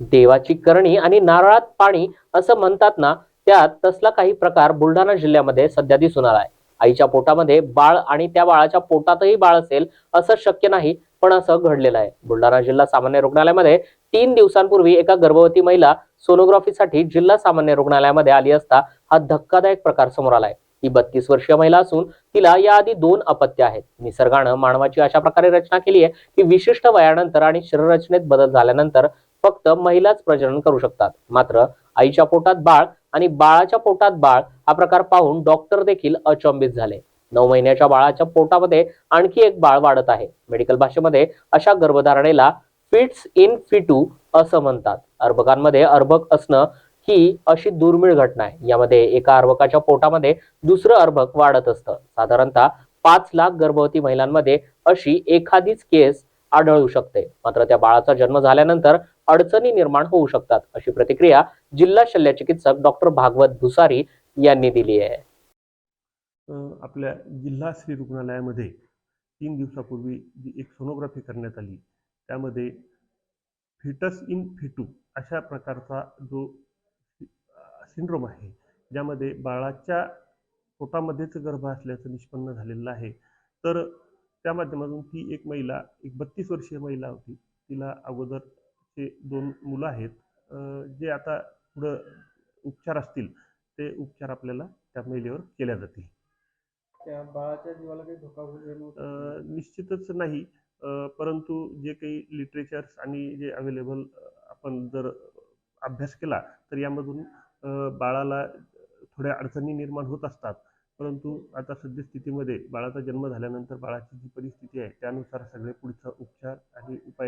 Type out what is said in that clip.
देवाची करणी आणि नारळात पाणी असं म्हणतात ना त्यात तसला काही प्रकार बुलढाणा जिल्ह्यामध्ये सध्या दिसून आला आहे आईच्या पोटामध्ये बाळ आणि त्या बाळाच्या पोटातही बाळ असेल असं शक्य नाही पण असं घडलेलं आहे. बुलढाणा जिल्हा सामान्य रुग्णालयामध्ये तीन दिवसांपूर्वी एका गर्भवती महिला सोनोग्राफीसाठी जिल्हा सामान्य रुग्णालयामध्ये आली असता हा धक्कादायक प्रकार समोर आलाय. ही बत्तीस वर्षीय महिला असून तिला याआधी दोन अपत्य आहेत. निसर्गानं मानवाची अशा प्रकारे रचना केली आहे की विशिष्ट वयानंतर आणि शरीररचनेत बदल झाल्यानंतर फक्त महिलाच प्रजनन करू शकतात. मात्र आईच्या पोटात बाळ आणि बाळाच्या पोटात बाळ हा प्रकार पाहून डॉक्टर देखील अचंबित झाले. नऊ महिन्याच्या बाळाच्या पोटामध्ये आणखी एक बाळ वाढत आहे. मेडिकल भाषेमध्ये अशा गर्भधारणेला फिट्स इन फिटू असं म्हणतात. अर्भकांमध्ये अर्भक असणं ही अशी दुर्मिळ घटना आहे. यामध्ये एका अर्भकाच्या पोटामध्ये दुसरं अर्भक वाढत असतं. साधारणतः पाच लाख गर्भवती महिलांमध्ये अशी एखादीच केस आढळू शकते. मात्र त्या बाळाचा जन्म झाल्यानंतर अडचणी निर्माण होऊ शकतात अशी प्रतिक्रिया जिल्हा शल्य चिकित्सक डॉक्टर भागवत भुसारी यांनी दिली आहे. आपल्या जिल्हा श्री रुग्णालयामध्ये तीन दिवसापूर्वी जी एक सोनोग्राफी करण्यात आली त्यामध्ये फिटस इन फिटू अशा प्रकारचा जो सिंड्रोम आहे ज्यामध्ये बाळाच्या पोटामध्येच गर्भ असल्याचं निष्पन्न झालेलं आहे तर त्या माध्यमातून ती एक महिला एक बत्तीस वर्षीय महिला होती तिला अगोदर अगोदरचे दोन मुलं आहेत. जे आता पुढं उपचार असतील ते उपचार आपल्याला त्या महिलेवर केल्या जातील. त्या बाळाच्या जीवाला काही धोका अ, निश्चितच नाही. परंतु जे काही लिटरेचर्स आणि जे अवेलेबल आपण जर अभ्यास केला तर यामधून बाळाला थोड्या अडचणी निर्माण होत असतात. परंतु आता सद्यस्थितीमध्ये बाळाचा जन्म झाल्यानंतर बाळाची जी परिस्थिती आहे त्यानुसार सगळे पुढचा उपचार आणि उपाय